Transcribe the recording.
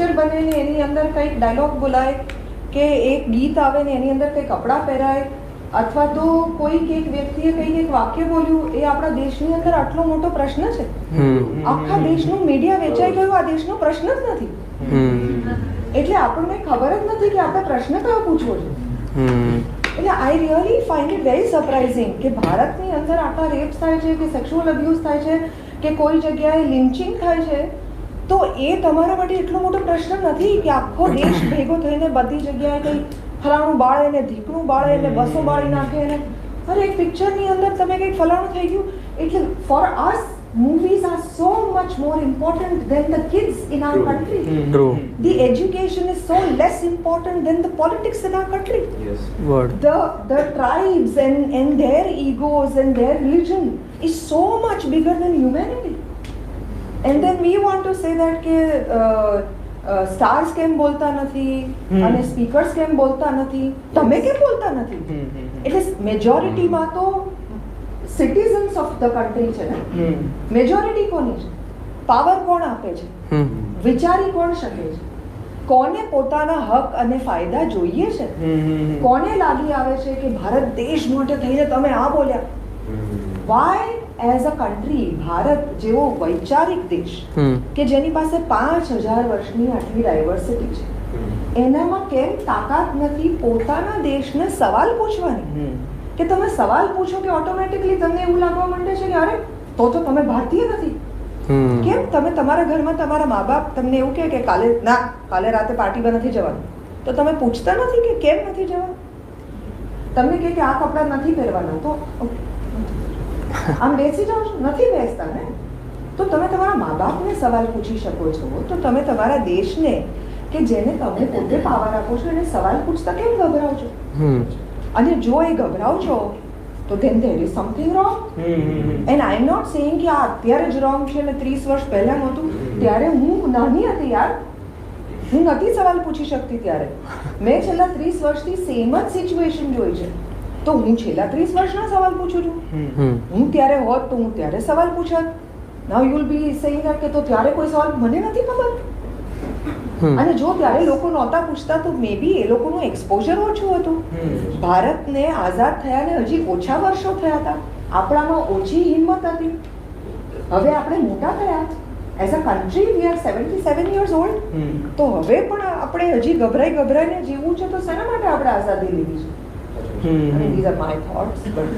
Picture બને ને એની અંદર કંઈક ડાયલોગ બોલાય કે એક ગીત આવે ને એની અંદર કંઈક કપડાં પહેરાય અથવા તો કોઈ એક વ્યક્તિએ કંઈક એક વાક્ય બોલ્યું એ આપણા દેશની અંદર આટલો મોટો પ્રશ્ન છે? આખા દેશનું મીડિયા વેચાઈ ગયું આ દેશનો પ્રશ્ન જ નથી. એટલે આપણને ખબર જ નથી કે આપણે પ્રશ્ન કયો પૂછવો છે. એટલે I really find it very surprising કે ભારતની અંદર આટલા રેપ્સ થાય છે કે સેક્સ્યુઅલ અબ્યુઝ થાય છે કે કોઈ જગ્યાએ લિન્ચિંગ થાય છે તો એ તમારા માટે એટલો મોટો પ્રશ્ન નથી કે આખો દેશ ભેગો થઈને બધી જગ્યાએ કંઈ ફલાણું બાળે ને ધીકણું બાળે ને બસો બાળી નાખે ને અરે એક પિક્ચરની અંદર તમે કંઈક ફલાણું થઈ ગયું એટલે for us movies are so much more important then the kids in our country true The education is so less important than the politics in our country. Yes. Word The the tribes and, and their egos and their religion is so much bigger than humanity. And then we want to say that કે stars કેમ બોલતા નથી? અને speakers કેમ બોલતા નથી? તમે કેમ બોલતા નથી? એટલે મેજોરિટીમાં તો સિટીઝન્સ ઓફ ધ કન્ટ્રી છે ને? મેજોરિટી કોની છે? પાવર કોણ આપે છે? વિચારી કોણ શકે છે? કોને પોતાના હક અને ફાયદા જોઈએ છે? કોને લાગી આવે છે કે ભારત દેશ માટે થઈને તમે આ બોલ્યા? Why as a country Bharat જેવો વૈચારિક દેશ કે જેની પાસે પાંચ હજાર વર્ષની આટલી ડાયવર્સિટી છે. એનામાં કેમ તાકાત નથી પોતાના દેશને સવાલ પૂછવાની? કે તમે સવાલ પૂછો કે ઓટોમેટિકલી તમને એવું લાગવા માંડે છે કે અરે તો તો તમે ભારતીય નથી. કેમ તમે તમારા ઘરમાં તમારા મા બાપ તમને એવું કહે કે કાલે ના કાલે રાતે પાર્ટીમાં નથી જવાનું. તો તમે પૂછતા નથી કે કેમ નથી જવાનું? તમને કહે કે આ કપડાં નથી પહેરવાના. તો આમ બેસી જાઓ છો નથી બેસતા ને? તો તમે તમારા મા બાપને સવાલ પૂછી શકો છો. તો તમે તમારા દેશને કે જેને તમે પોતે પાવર આપો છો એને સવાલ પૂછતા કેમ ગભરાવ છો હમ. અને જો એ ગભરાવ છો તો then there is something wrong and I am not saying કે આ અત્યારે જ રોંગ છે ને ત્રીસ વર્ષ પહેલા નહોતું. ત્યારે હું નાની હતી યાર. હું નથી સવાલ પૂછી શકતી ત્યારે. મેં છેલ્લા ત્રીસ વર્ષથી સેમ જ સિચ્યુએશન જોઈ છે. તો હું છેલ્લા ત્રીસ વર્ષના સવાલ પૂછું છું. હું ત્યારે હોત તો હું ત્યારે સવાલ પૂછત. નાવ યુલ બી સેઇંગ કે તો ત્યારે કોઈ સવાલ મને નથી ખબર. અને જો ત્યારે લોકો નહોતા પૂછતા તો મે બી એ લોકોનું એક્સપોઝર ઓછું હતું. ભારતને આઝાદ થયાને હજી ઓછા વર્ષો થયા હતા. આપણામાં ઓછી હિંમત હતી. હવે આપણે મોટા થયા. As a country we are seventy seven years old તો હવે પણ આપણે હજી ગભરાઈ ગભરાઈને જીવવું છે તો શેના માટે આપણે આઝાદી લીધી છે? Hmm. I mean, these are my thoughts, but